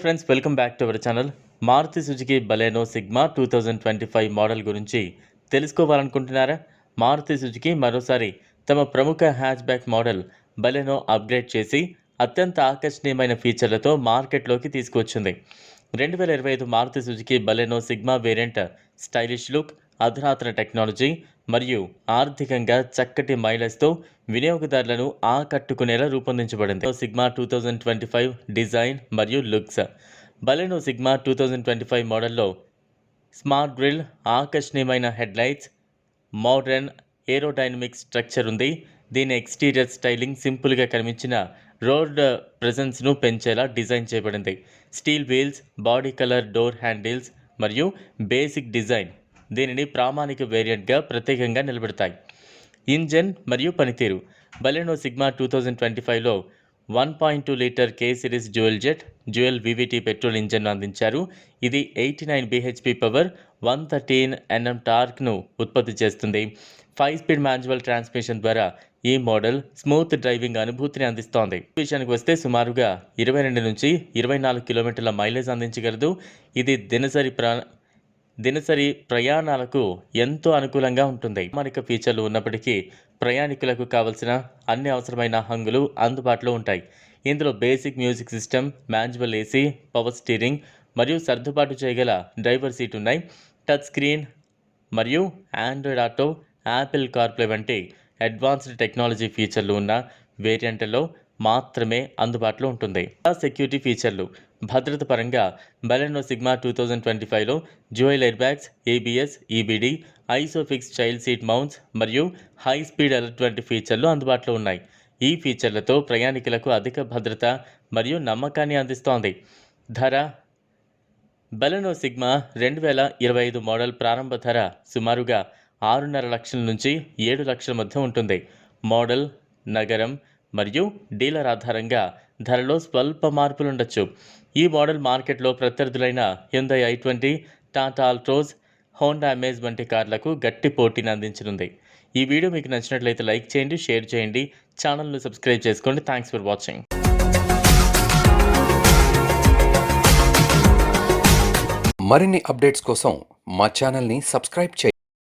Friends welcome back to our channel Maruti Suzuki Baleno Sigma two thousand twenty five model గురించి తెలుసుకోవాలనుకుంటున్నారా? Maruti Suzuki మరోసారి తమ ప్రముఖ hatchback model Baleno upgrade చేసి అత్యంత ఆకర్షణీయమైన ఫీచర్లతో మార్కెట్లోకి తీసుకువచ్చింది. రెండు వేల ఇరవై ఐదు Maruti Suzuki Baleno Sigma variant stylish look అధునాతన టెక్నాలజీ మరియు ఆర్థికంగా చక్కటి మైలేజ్తో వినియోగదారులను ఆకట్టుకునేలా రూపొందించబడింది. Sigma two thousand twenty five design మరియు looks. Baleno Sigma two thousand twenty five మోడల్లో స్మార్ట్ గ్రిల్ ఆకర్షణీయమైన హెడ్లైట్స్ మోడర్న్ ఏరోడైనమిక్ స్ట్రక్చర్ ఉంది. దీని ఎక్స్టీరియర్ స్టైలింగ్ సింపుల్గా కనిపించిన రోడ్ ప్రెజెన్స్ను పెంచేలా డిజైన్ చేయబడింది. Steel wheels body colour door handles మరియు బేసిక్ డిజైన్. దీనిని ప్రామాణిక వేరియంట్గా ప్రత్యేకంగా నిలబెడతాయి. ఇంజన్ మరియు పనితీరు. Baleno Sigma two thousand twenty ఫైవ్లో one point two litre K series dual jet dual VVT petrol ఇంజన్ను అందించారు. ఇది eighty nine BHP power one thirteen NM టార్క్ను ఉత్పత్తి చేస్తుంది. ఫైవ్ స్పీడ్ మాన్యువల్ ట్రాన్స్మిషన్ ద్వారా ఈ మోడల్ స్మూత్ డ్రైవింగ్ అనుభూతిని అందిస్తోంది. విషయానికి వస్తే సుమారుగా ఇరవై రెండు నుంచి ఇరవై నాలుగు కిలోమీటర్ల మైలేజ్ అందించగలదు. ఇది దినసరి ప్రా దినసరి ప్రయాణాలకు ఎంతో అనుకూలంగా ఉంటుంది. మనక ఫీచర్లు ఉన్నప్పటికీ ప్రయాణికులకు కావలసిన అన్ని అవసరమైన హంగులు అందుబాటులో ఉంటాయి. ఇందులో basic music system manual AC power steering మరియు సర్దుబాటు చేయగల డ్రైవర్ సీట్ ఉన్నాయి. టచ్ స్క్రీన్ మరియు ఆండ్రాయిడ్ ఆటో యాపిల్ కార్ప్లే వంటి అడ్వాన్స్డ్ టెక్నాలజీ ఫీచర్లు ఉన్న వేరియంట్లో మాత్రమే అందుబాటులో ఉంటుంది. సెక్యూరిటీ ఫీచర్లు భద్రత పరంగా Baleno Sigma two thousand twenty ఫైవ్లో dual air bags ABS EBD ISOFIX child seat mounts మరియు హై స్పీడ్ అలర్ట్ వంటి ఫీచర్లు అందుబాటులో ఉన్నాయి. ఈ ఫీచర్లతో ప్రయాణికులకు అధిక భద్రత మరియు నమ్మకాన్ని అందిస్తోంది. ధర బెలెనో సిగ్మా రెండు వేల ఇరవై ఐదు మోడల్ ప్రారంభ ధర సుమారుగా ఆరున్నర లక్షల నుంచి ఏడు లక్షల మధ్య ఉంటుంది. మోడల్ నగరం మరియు డీలర్ ఆధారంగా ధరలో స్వల్ప మార్పులుండొచ్చు. ఈ మోడల్ మార్కెట్లో ప్రత్యర్థులైన Hyundai i twenty Tata Altroz Honda Amaze వంటి కార్లకు గట్టి పోటీని అందించనుంది. ఈ వీడియో మీకు నచ్చినట్లయితే లైక్ చేయండి షేర్ చేయండి ఛానల్ను సబ్స్క్రైబ్ చేసుకోండి. థ్యాంక్స్ ఫర్ వాచింగ్ మరిన్ని అప్డేట్స్ కోసం మా ఛానల్ని సబ్స్క్రైబ్ చేయండి.